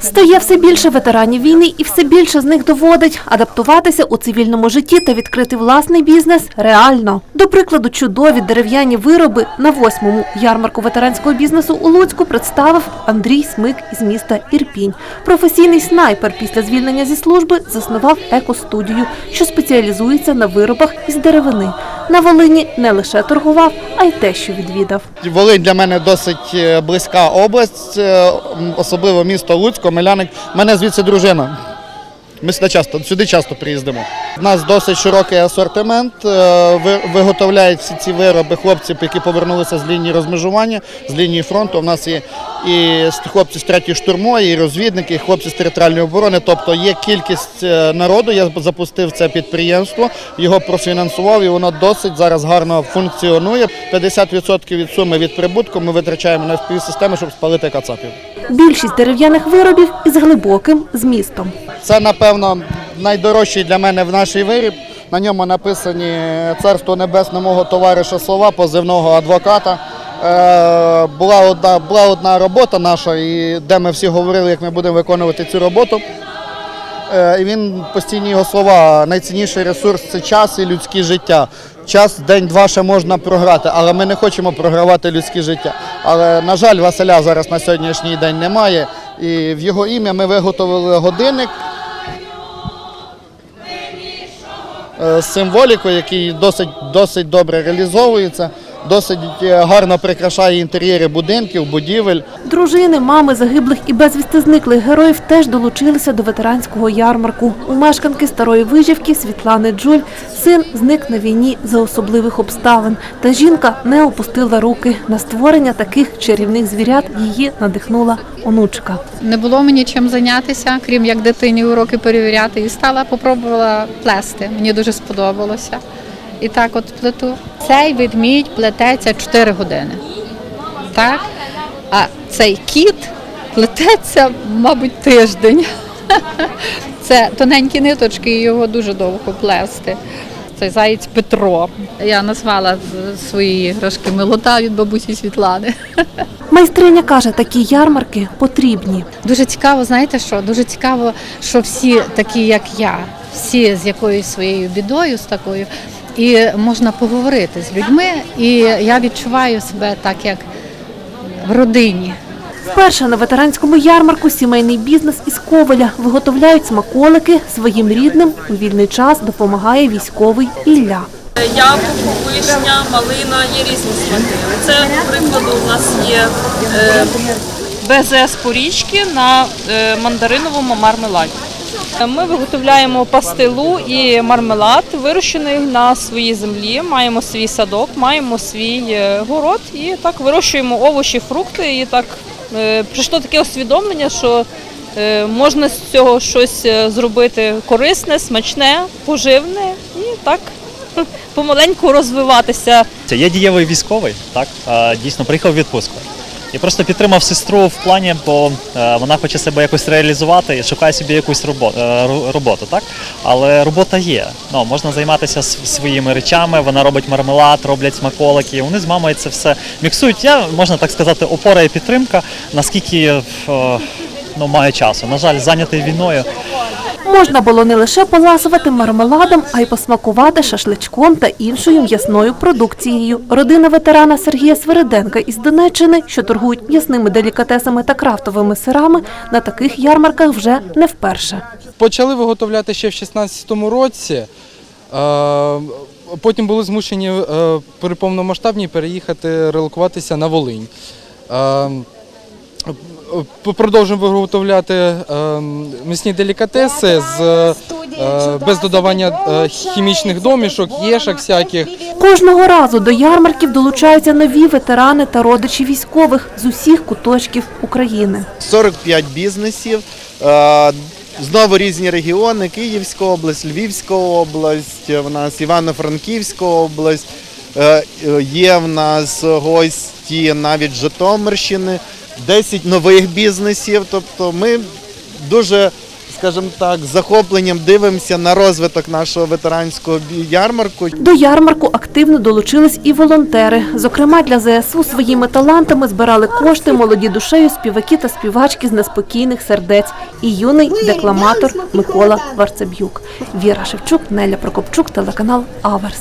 Стає все більше ветеранів війни і все більше з них доводить адаптуватися у цивільному житті та відкрити власний бізнес реально. До прикладу, чудові дерев'яні вироби на восьмому ярмарку ветеранського бізнесу у Луцьку представив Андрій Смик із міста Ірпінь. Професійний снайпер після звільнення зі служби заснував екостудію, що спеціалізується на виробах із деревини. На Волині не лише торгував, а й те, що відвідав. Волинь для мене досить е, близька область, е, особливо місто Луцько, Меляник. Мене звідси дружина. Ми сюди часто, сюди часто приїздимо. У нас досить широкий асортимент. е, Виготовляють всі ці вироби хлопці, які повернулися з лінії розмежування, з лінії фронту. У нас є і хлопці з третьої штурмової, і розвідники, і хлопці з територіальної оборони. Тобто є кількість е, народу. Я запустив це підприємство, його профінансував, і воно досить зараз гарно функціонує. 50% від суми від прибутку ми витрачаємо на співсистеми, щоб спалити кацапів. Більшість дерев'яних виробів із глибоким змістом. Це, напевно, найдорожчий для мене в нашій виріб. На ньому написані царство небесне мого товариша слова, позивного адвоката. Е, була, одна, була одна робота наша, де ми всі говорили, як ми будемо виконувати цю роботу. Е, і він постійні його слова. Найцінніший ресурс це час і людське життя. Час день-два ще можна програти, але ми не хочемо програвати людське життя. Але, на жаль, Василя зараз на сьогоднішній день немає. І в його ім'я ми виготовили годинник е, з символікою, який досить, досить добре реалізовується, досить е, гарно прикрашає інтер'єри будинків, будівель. Дружини, мами загиблих і безвісти зниклих героїв теж долучилися до ветеранського ярмарку. У мешканки старої вижівки Світлани Джуль син зник на війні за особливих обставин. Та жінка не опустила руки. На створення таких чарівних звірят її надихнула онучка. Не було мені чим зайнятися, крім як дитині уроки перевіряти. І стала, попробувала плести. Мені дуже сподобалося. І так от плету. Цей ведмідь плететься 4 години. Так? А цей кіт плететься, мабуть, тиждень. Це тоненькі ниточки, і його дуже довго плести. Це заєць Петро. Я назвала свої іграшки милота від бабусі Світлани. Майстриня каже, такі ярмарки потрібні. Дуже цікаво, знаєте що? Дуже цікаво, що всі такі, як я, всі з якоюсь своєю бідою, з такою, і можна поговорити з людьми. І я відчуваю себе так, як в родині. Вперше на ветеранському ярмарку сімейний бізнес із Ковеля виготовляють смаколики своїм рідним. У вільний час допомагає військовий Ілля. Яблуко, вишня, малина, є різні смаки. Це, прикладу, у нас є е, безе з порічки на е, мандариновому мармеладі. Ми виготовляємо пастилу і мармелад, вирощений на своїй землі. Маємо свій садок, маємо свій е, город і так вирощуємо овочі, фрукти. І так е, прийшло таке усвідомлення, що е, можна з цього щось зробити корисне, смачне, поживне і так помаленьку розвиватися. Це Я дієвий військовий, так дійсно приїхав в відпустку. І просто підтримав сестру в плані, бо е, вона хоче себе якось реалізувати і шукає собі якусь роботу, роботу так? Але робота є. Ну, можна займатися своїми речами, вона робить мармелад, роблять смаколики. Вони з мамою це все міксують. Я, можна так сказати, опора і підтримка, наскільки е, ну, маю часу. На жаль, зайнятий війною. Можна було не лише поласувати мармеладом, а й посмакувати шашличком та іншою м'ясною продукцією. Родина ветерана Сергія Свериденка із Донеччини, що торгують м'ясними делікатесами та крафтовими сирами, на таких ярмарках вже не вперше. Почали виготовляти ще в 16-му році. е, Потім були змушені е, при повномасштабній переїхати, релокуватися на Волинь. Е, Продовжуємо виготовляти е, м'ясні делікатеси з, е, без додавання е, хімічних домішок, єшок всяких. Кожного разу до ярмарків долучаються нові ветерани та родичі військових з усіх куточків України. 45 бізнесів. е, Знову різні регіони: Київська область, Львівська область, в нас Івано-Франківська область. е, е, Є в нас гості навіть Житомирщини, 10 нових бізнесів. Тобто ми дуже, скажімо так, захопленням дивимося на розвиток нашого ветеранського ярмарку. До ярмарку активно долучились і волонтери. Зокрема, для ЗСУ своїми талантами збирали кошти молоді душею співаки та співачки з неспокійних сердець і юний декламатор Микола Варцеб'юк. Віра Шевчук, Неля Прокопчук, телеканал Аверс.